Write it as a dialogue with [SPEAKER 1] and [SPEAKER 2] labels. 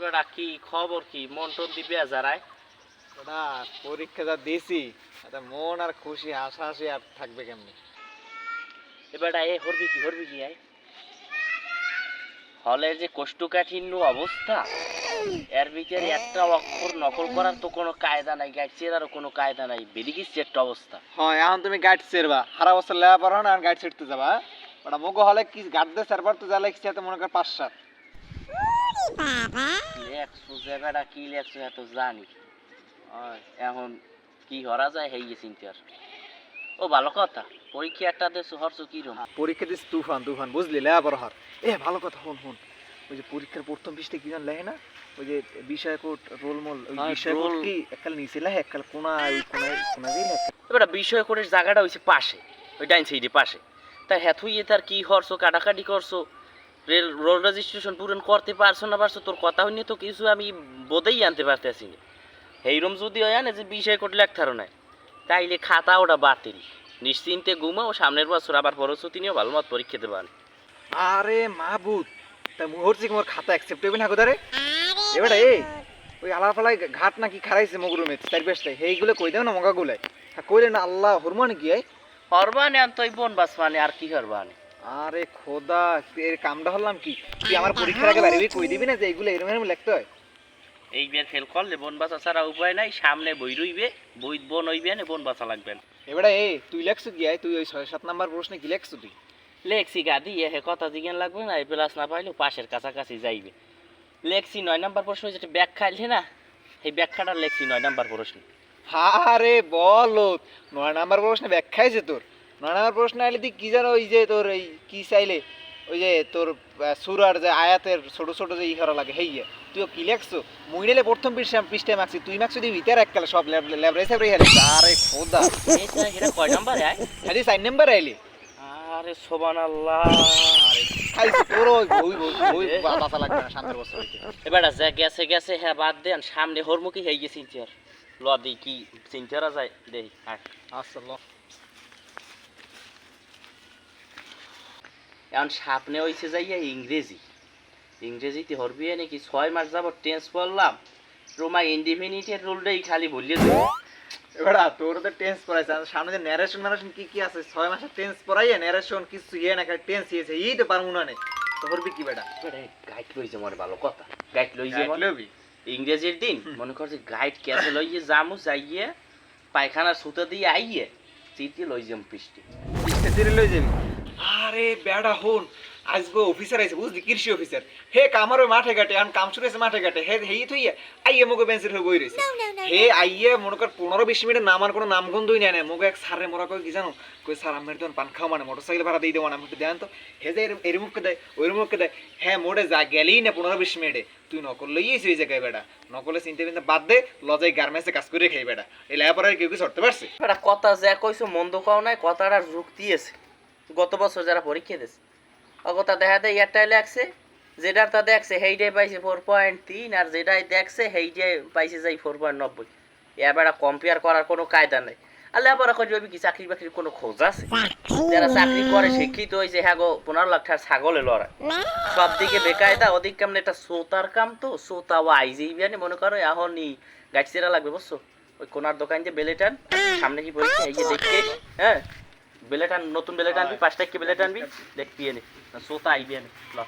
[SPEAKER 1] এবার কি খবর কি? মন টন দিবে যারায়
[SPEAKER 2] ওটা পরীক্ষা যা দিয়েছি এটা মন আর খুশি হাসাহাসি আর থাকবে কেমনি?
[SPEAKER 1] এ হরবি কি হরবি কি আয়? হলের যে কোষ্ঠকাঠিন্য অবস্থা এর ভিতরে একটা অক্ষর নকল করার তো কোনো কায়দা নাই গাইড চেরারও কোনো কায়দা নাই বেরিয়ে গেছে একটা অবস্থা।
[SPEAKER 2] হ্যাঁ এখন তুমি গাইড সেরবা। সারা বছর লেবা পারো না আর গাইড সেরতে যাবা হ্যাঁ? ওটা মগো হলে কি গার্ড দিয়ে সেরবার তো যা লাগছে মনে কর পাঁচ সাত
[SPEAKER 1] লেখছো যে বেটা কি লেখছো এত জানি। এখন কি হরা যায় হেই চিন্তা আর ও ভালো কথা। পরীক্ষা একটা দেশ হরছো কি রকম
[SPEAKER 2] পরীক্ষা দিস তুফান তুফান বুঝলি? লেবা পারো হার। এ ভালো কথা হন হন। ওই যে পরীক্ষার প্রথম পৃষ্ঠে কি জান লেহে না? ওই যে বিষয় কোট রোলমল ওই
[SPEAKER 1] হ্যাঁ,
[SPEAKER 2] বিষয় কোট কি এককাল নিচে লেহে এককাল কোনা ওই কোনায় কোনা দিয়ে লেহে
[SPEAKER 1] এবার বিষয় জায়গাটা হইছে পাশে ওই ডাইন সাইডে পাশে। তাই হ্যাঁ তুই তার কি করছ কাটাকাটি করছ? রেল রোল রেজিস্ট্রেশন পূরণ করতে পারছ না পারছ তোর কথা হইনি তো কিছু আমি বোধেই আনতে পারতেছি না। এইরম যদি হয় না যে বিষয় কোট লেখতারও নাই তাইলে খাতা ওটা বাতিল। নিশ্চিন্তে ঘুমাও সামনের বছর আবার পরশু তিনিও ভালো মত পরীক্ষা দেবেন
[SPEAKER 2] আরে মাহবুদ তা মুহূর্তে মোর খাতা অ্যাকসেপ্ট হইবে না কোদারে এবারে এই ওই আলা ফালাই ঘাট নাকি খারাইছে মগরু মেচ চার পাঁচটায় সেইগুলো কই দাও না মগা গুলাই হ্যাঁ কইলে না আল্লাহ হরমান কি আই
[SPEAKER 1] হরবানে আন তুই বোন বাস মানে আর কি হরবানে?
[SPEAKER 2] আরে খোদা এর কামটা হলাম কি? তুই আমার পরীক্ষার আগে বাড়ি কই দিবি না যে এগুলো এরকম এরকম লিখতে হয়?
[SPEAKER 1] এই বের ফেল করলে বন বাসা ছাড়া উপায় নাই সামনে বই রইবে বই বন হইবে না বন বাসা লাগবে
[SPEAKER 2] এবারে এই তুই লেখছো কি? আই তুই ওই ছয় সাত নাম্বার প্রশ্নে কি লেখছো তুই?
[SPEAKER 1] লেখছি গাদি এ কথা জিজ্ঞান লাগবে না এই প্লাস না পাইলেও পাশের কাছাকাছি যাইবে। লেখছি নয় নাম্বার প্রশ্ন যেটা ব্যাখ্যা আইলে না এই ব্যাখ্যাটা লেখছি নয় নাম্বার প্রশ্ন।
[SPEAKER 2] আরে বলো নয় নাম্বার প্রশ্নে ব্যাখ্যাইছে তোর। নয় নাম্বার প্রশ্ন আইলে তুই কি জানো ওই যে তোর এই কি চাইলে? ওই যে তোর সুরার যে আয়াতের ছোট ছোট যে ই ইহারা লাগে হেই তুইও কি লেখছো? মুই নিলে প্রথম পৃষ্ঠা পৃষ্ঠায় মাখছি তুই মাখছি তুই ভিতরে এককালে সব ল্যাবরে আরে খোদা
[SPEAKER 1] এটা কয় নাম্বার আয়
[SPEAKER 2] খালি সাইন নাম্বার আইলি?
[SPEAKER 1] আরে সোবান আল্লাহ
[SPEAKER 2] খালি তোর ওই বই বই বই লাগবে না শান্তির বছর হইতে।
[SPEAKER 1] এবার যা গেছে গেছে হ্যাঁ বাদ দেন সামনে হরমুখী হয়ে গেছে চিন্তার ল দি কি চিন্তারা যায় আয়।
[SPEAKER 2] আচ্ছা
[SPEAKER 1] এখন সামনে হয়েছে যাইয়া ইংরেজি। ইংরেজিতে হরবি নাকি ছয় মাস যাবত টেন্স পড়লাম। রোমা ইন্ডিপেন্ডেন্টের রুলটাই খালি বললে
[SPEAKER 2] এবার তোর তো টেন্স পড়াইছে। সামনে যে ন্যারেশন ন্যারেশন কি কি আছে? ছয় মাসের টেন্স পড়াইয়ে ন্যারেশন কিছু ইয়ে না টেন্স ইয়েছে। এই তো পারমু না তো করবি কি বেটা?
[SPEAKER 1] গাইড লই যে মনে ভালো কথা। গাইড লই যে
[SPEAKER 2] লবি?
[SPEAKER 1] ইংরেজির দিন মনে কর যে গাইড ক্যাসে লইয়ে যামু যাইয়ে পায়খানার সুতো দিয়ে আইয়ে চিঠি লই যাম
[SPEAKER 2] চিরে লই যাবি আরে বেড়া হন আজগো অফিসার আইছে বুঝলি কৃষি অফিসার হে কামার মাঠে ঘাটে আন কাম শুরু মাঠে ঘাটে। হে হেই থইয়া আইয়ে মগো বেঞ্চের হয়ে বই রয়েছে হে আইয়ে মনে কর পনেরো বিশ মিনিট নামার কোনো নাম গন্ধই নেয় না মগো এক সারে মোরা কই কি জানো কই স্যার আমি তো পান খাও মানে মোটরসাইকেল ভাড়া দিয়ে দেবো না আমি একটু দেন তো। হে যে এরম মুখকে দেয় ওই মুখকে দেয়। হ্যাঁ মোড়ে যা গেলেই না পনেরো বিশ মিনিটে। তুই নকল লইয়েছি ওই জায়গায় বেটা নকলে চিন্তা চিন্তা বাদ দে লজাই গার্মেন্টসে কাজ করে খাই বেটা এই লেখাপড়ার কেউ কি ধরতে পারছে?
[SPEAKER 1] একটা কথা যা কইছো মন্দ কাও নাই কথাটা যুক্তি আছে। গত বছর যারা পরীক্ষা দিয়েছে কথা দেখা দেয় এয়ারটাই লাগছে যেটার তা দেখছে, সেইটাই পাইছে ফোর পয়েন্ট তিন আর যেটাই দেখছে, সেইটাই পাইছে যাই ফোর পয়েন্ট নব্বই এবার কম্পেয়ার করার কোনো কায়দা নাই। আর লেবার করবে কি চাকরি বাকরির কোনো খোঁজ আছে? যারা চাকরি করে, শিক্ষিত হয়েছে হ্যাঁ গো, পনেরো লাখ টাকার ছাগলে লড়াই। সব দিকে বেকায়দা ওদিক কেমন একটা সোতার কাম তো সোতা ও আইজেই বিয়ানে মনে করো, এখনই গাছ চেরা লাগবে, বুঝছ? ওই কোনার দোকান যে বেলেটান, সামনে কি পরীক্ষা, এই যে দেখতে হ্যাঁ? বেলেটান নতুন বেলেট আনবি পাঁচটা কি বেলেট আনবি দেখবি এনে সোতা আইবি আনে ল।